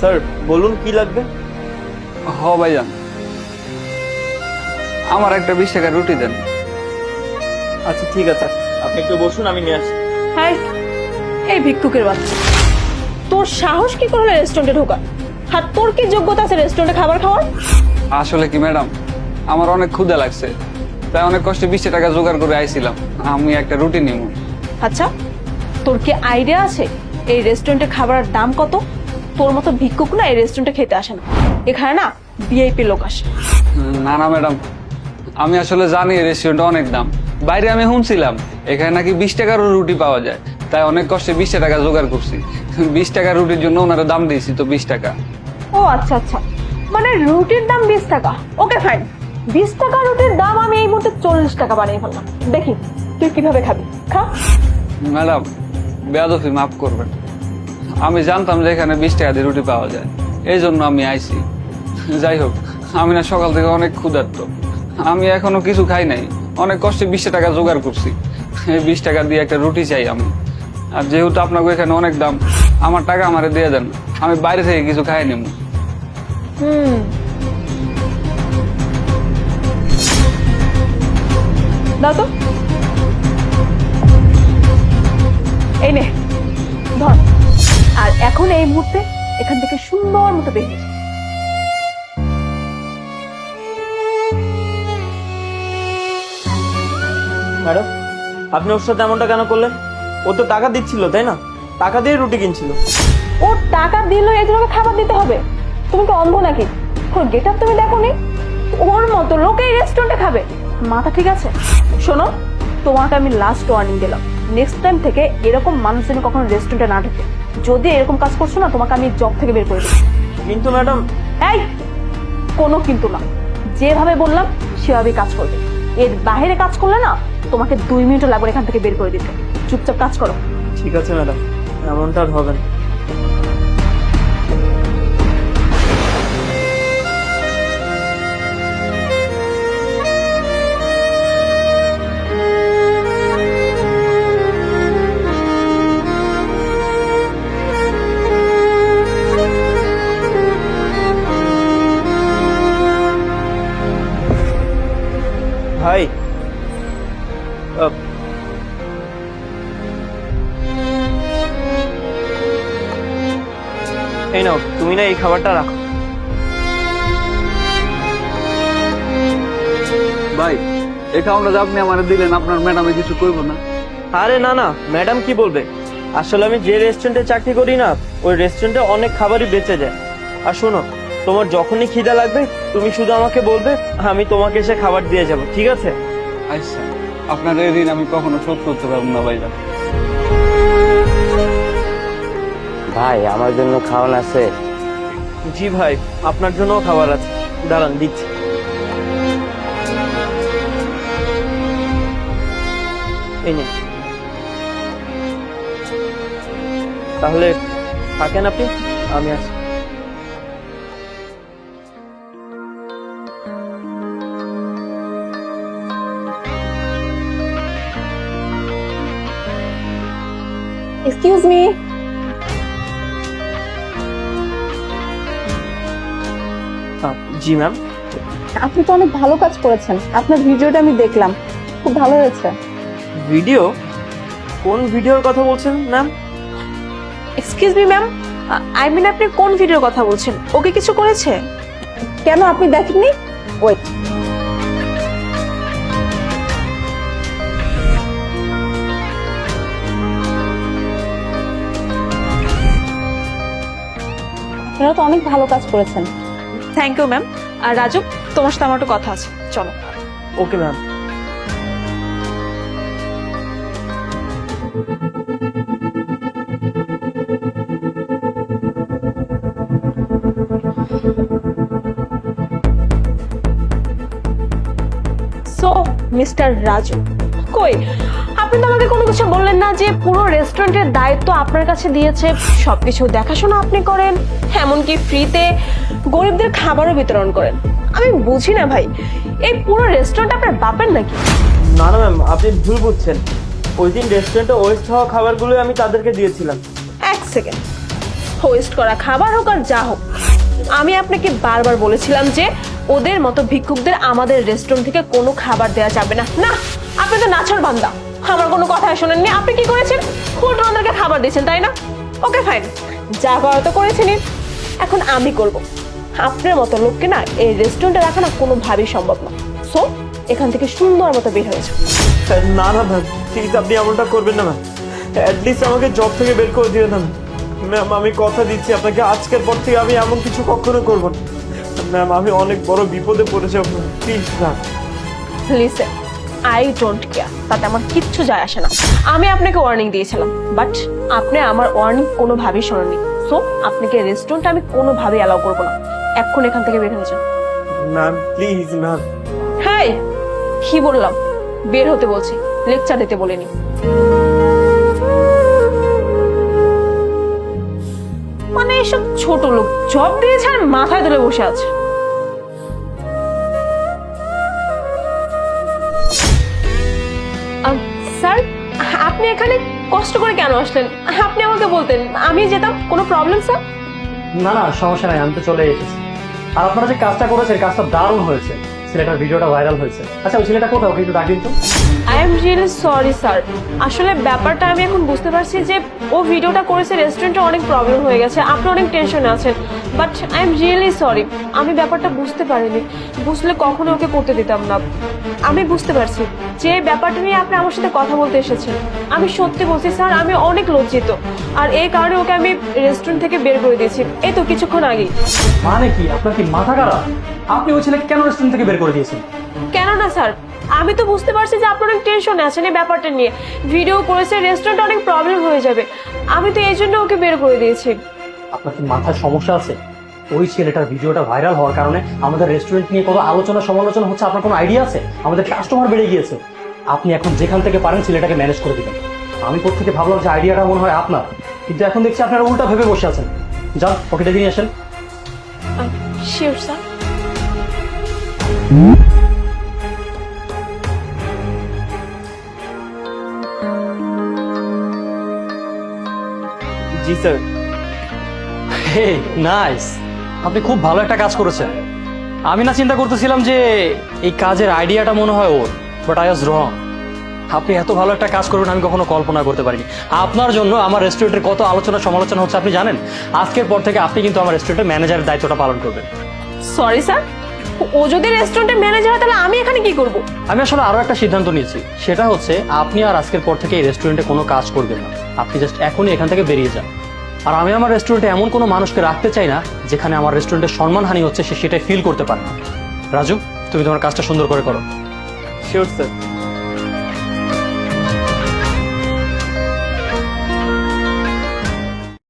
Sir বলুন কি লাগবে? হ ভাইজান আমার একটা বিশ টাকা রুটি দেন। আচ্ছা ঠিক আছে। আপনি একটু বসুন আমি নিয়ে আসি হাই এই ভিক্ষুকের বাচ্চা। তোর সাহস কি করে রেস্টুরেন্টে ঢোকা আর তোর কি যোগ্যতা আছে রেস্টুরেন্টে খাবার খাওয়ার? আসলে কি ম্যাডাম? আমার অনেক ক্ষুধা লাগছে। তাই অনেক কষ্টে বিশ টাকা জোগাড় করে আইছিলাম। আমি একটা রুটি নিব আচ্ছা তোর কি আইডিয়া আছে? এই রেস্টুরেন্টে খাবারের দাম কত? তোর মতো ভিক্ষুক না এই রেস্টুরেন্টে খেতে আসে না। এখানে না ভিআইপি লোক আসে। না না ম্যাডাম। আমি আসলে জানি রেস্টুরেন্টে অনেক দাম। বাইরে আমি শুনছিলাম এখানে নাকি বিশ টাকারও রুটি পাওয়া যায়। তাই অনেক কষ্টে বিশ টাকা জোগাড় করছি। বিশ টাকা রুটির জন্য ওনারা দাম দিয়েছি তো বিশ টাকা। ও আচ্ছা আচ্ছা। মানে রুটির দাম বিশ টাকা। ওকে ফাইন বিশ টাকা রুটির দাম আমি এই মুহূর্তে চল্লিশ টাকা বানিয়ে ফেললাম। দেখি তুই কীভাবে খাবি? খা। ম্যাডাম বেয়াদফি মাফ করবেন। আমি জানতাম যে এখানে বিশ টাকা দিয়ে রুটি পাওয়া যায়। এই জন্য আমি আইছি। যাই হোক, আমি না সকাল থেকে অনেক ক্ষুধার্ত। আমি এখনও কিছু খাই নাই। অনেক কষ্টে বিশ টাকা জোগাড় করছি। এই বিশ টাকা দিয়ে একটা রুটি চাই আমি। আর যেহেতু আপনাকে এখানে অনেক দাম, আমার টাকা আমারে দিয়ে দেন। আমি বাইরে থেকে কিছু খাই নেব এই নে, ধর। আর এখন এই মুহূর্তে এখান থেকে সুন্দর মতো বেরিয়ে। ম্যাডাম আপনি ওর সাথে এমনটা কেন করলেন? ও তো টাকা দিচ্ছিল তাই না? টাকা দিয়ে রুটি কিনছিল। ওর টাকা দিল এই জন্য খাবার দিতে হবে। তুমি কি অন্ধ নাকি? ওর গেট আপ তুমি দেখো নি ওর মতো লোকে এই রেস্টুরেন্টে খাবে। মাথা ঠিক আছে? শোনো তোমাকে আমি লাস্ট ওয়ার্নিং দিলাম। নেক্সট টাইম থেকে এরকম মানুষ যেন কখনো রেস্টুরেন্টে না ঢুকে। যদি এরকম কাজ করছ না তোমাকে আমি জব থেকে বের করে দেবো। কিন্তু ম্যাডাম এই কোনো কিন্তু না। যেভাবে বললাম সেভাবেই কাজ করবে। এর বাইরে কাজ করলে না তোমাকে দুই মিনিটও লাগবে এখান থেকে বের করে দিতে। চুপচাপ কাজ করো। ঠিক আছে ম্যাডাম এমনটা আর হবে না। ভাই। এই নাও তুমি না এই খাবারটা রাখো। ভাই এই অ্যাকাউন্টে আপনি আমার দিলেন আপনার ম্যাডামে কিছু করব না। আরে না না ম্যাডাম কি বলবে? আসলে আমি যে রেস্টুরেন্টে চাকরি করি না ওই রেস্টুরেন্টে অনেক খাবারই বেঁচে যায়। আর শোনো তোমার যখনই খিদা লাগবে তুমি শুধু আমাকে বলবে আমি তোমাকে এসে খাবার দিয়ে যাব ঠিক আছে? আচ্ছা আপনার এই ঋণ আমি কখনো শোধ করতে পারব না ভাইজান। ভাই আমার জন্য খাওয়ান আছে। জি ভাই আপনার জন্যও খাবার আছে। দাঁড়ান দিচ্ছি। এই নিন। তাহলে থাকেন আপনি আমি আসি। এক্সকিউজ মি জি ম্যাম আপনি তো অনেক ভালো কাজ করেছেন। আপনার ভিডিওটা আমি দেখলাম। খুব ভালো হয়েছে। ভিডিও? কোন ভিডিওর কথা বলছেন ma'am excuse me ma'am I mean আপনি কোন ভিডিওর কথা বলছেন? ওকে কিছু করেছে? কেন আপনি দেখেননি? ওয়েট আপনারা তো অনেক ভালো কাজ করেছেন। থ্যাংক ইউ ম্যাম আর রাজু তোমার সাথে আমার একটু কথা আছে। চলো। Okay ma'am so mister Raju কই? আপনি তো আমাকে কোনো কিছু বললেন না যে পুরো রেস্টুরেন্টের দায়িত্ব আপনার কাছে দিয়েছে। সবকিছু দেখাশোনা আপনি করেন এমনকি ফ্রিতে গরিবদের খাবারও বিতরণ করেন। আমি বুঝি না ভাই এই পুরো রেস্টুরেন্ট আপনার বাপের নাকি? না না ম্যাম আপনি ভুল বুঝছেন। ওই দিন রেস্টুরেন্টে ওয়েস্ট হওয়া খাবারগুলো আমি তাদেরকে দিয়েছিলাম। এক সেকেন্ড। ওয়েস্ট করা খাবার হোক আর যা হোক আমি আপনাকে বারবার বলেছিলাম যে ওদের মতো ভিক্ষুকদের আমাদের রেস্টুরেন্ট থেকে কোনো খাবার দেওয়া যাবে না। না আপনি তো নাছর বান্দা। আমার কোনো কথা শোনেননি। আপনি কি করেছেন? উল্টো ওদেরকে খাবার দিয়েছেন তাই না? ওকে ফাইন যা করা তো করেছেনই এখন আমি করব। আপনার মতো লোককে না এই রেস্টুরেন্টে রাখা না কোনোভাবেই সম্ভব না। সো এখান থেকে সুন্দর মতো বের হয়েছে। না না ম্যাম প্লিজ আপনি এমনটা করবেন না ম্যাম অ্যাটলিস্ট আমাকে জব থেকে বের করে দিও না ম্যাম আমি কথা দিচ্ছি। আপনাকে আজকের পর থেকে আমি এমন কিছু কখনো করব না। ম্যাম আমি অনেক বড় বিপদে পড়ে যাব প্লিজ না লিসেন আই ডোন্ট কেয়ার তাতে আমার কিচ্ছু যায় আসে না। আমি আপনাকে ওয়ার্নিং দিয়েছিলাম বাট আপনি আমার ওয়ার্নিং কোনোভাবেই শোনেননি। সো আপনাকে রেস্টুরেন্ট আমি কোনোভাবেই অ্যালাউ করব না। এখন এখান থেকে বের হয়ে যান। ম্যাম প্লিজ ম্যাম হ্যাঁ কি বললাম? বের হতে বলছি। লেকচার দিতে বলিনি। মানে এসব ছোট লোক জব দিয়েছে আর মাথায় তুলে বসে আছে। আপনি এখানে কষ্ট করে কেন আসলেন? আপনি আমাকে বলতেন, আমি যেতাম, কোনো প্রবলেম স্যার না না, সমস্যা নাই, আমি তো চলে এসেছি। আর আপনারা যে কাজটা করেছেন, কাজটা দারুণ হয়েছে। ছেলেটার ভিডিওটা ভাইরাল হয়েছে। আচ্ছা ওই ছেলেটা কোথাও একটু ডাকিন তো। I am really sorry sir আসলে ব্যাপারটা আমি এখন বুঝতে পারছি যে ও ভিডিওটা করেছে রেস্টুরেন্টে অনেক প্রবলেম হয়ে গেছে আপনি অনেক টেনশনে আছেন। But I am really sorry আমি ব্যাপারটা বুঝতে পারিনি। বুঝলে কখনো ওকে করতে দিতাম না। আমি বুঝতে পারছি যে ব্যাপারটা নিয়ে আপনি আমার সাথে কথা বলতে এসেছেন। আমি সত্যি বলছি স্যার আমি অনেক লজ্জিত। আর এই কারণে ওকে আমি রেস্টুরেন্ট থেকে বের করে দিয়েছি। এই তো কিছুক্ষণ আগেই। মানে কি? আপনার কি মাথা খারাপ? আপনি ওই ছেলেকে কেন রেস্টুরেন্ট থেকে বের করে দিয়েছেন? কেন না স্যার? আমি তো বুঝতে পারছি যে আপনার অনেক টেনশনে আছেন এই ব্যাপারটা নিয়ে। ভিডিও করেছে রেস্টুরেন্টে অনেক প্রবলেম হয়ে যাবে। আমি তো এই জন্য ওকে বের করে দিয়েছি। আপনার কি মাথায় সমস্যা আছে? ওই ছেলেটার ভিডিওটা ভাইরাল হওয়ার কারণে আমাদের রেস্টুরেন্ট নিয়ে কত আলোচনা সমালোচনা হচ্ছে আপনার কোনো আইডিয়া আছে? আমাদের কাস্টমার বেড়ে গিয়েছে। আপনি এখন যেখান থেকে পারেন ছেলেটাকে ম্যানেজ করে দিবেন। আমি থেকে ভাবলাম যে আইডিয়াটা মনে হয় আপনার। কিন্তু এখন দেখছি আপনারা উল্টা ভেবে বসে আছেন। যান ডেকে নিয়ে আসেন। শিওর স্যার জি স্যার। Hey nice. আপনি খুব ভালো একটা কাজ করেছেন। আমি না চিন্তা করতেছিলাম যে এই কাজের আইডিয়াটা মনে হয় ওর বাট আই ওয়াজ রং আপনি এত ভালো একটা কাজ করবেন আমি কখনো কল্পনা করতে পারিনি। আপনার জন্য আমার রেস্টুরেন্টের কত আলোচনা সমালোচনা হচ্ছে আপনি জানেন? আজকের পর থেকে আপনি কিন্তু আমার রেস্টুরেন্টের ম্যানেজারের দায়িত্বটা পালন করবেন। সরি স্যার ও যদি রেস্টুরেন্টের ম্যানেজার হয় তাহলে আমি এখানে কি করব? আমি আসলে আরও একটা সিদ্ধান্ত নিয়েছি। সেটা হচ্ছে আপনি আর আজকের পর থেকে এই রেস্টুরেন্টে কোনো কাজ করবেন না। আপনি জাস্ট এখনই এখান থেকে বেরিয়ে যান। আর আমি আমার রেস্টুরেন্টে এমন কোনো মানুষকে রাখতে চাই না যেখানে আমার রেস্টুরেন্টের সম্মানহানি হচ্ছে সে সেটাই ফিল করতে পারে না। রাজু তুমি তোমার কাজটা সুন্দর করে করো। Sure sir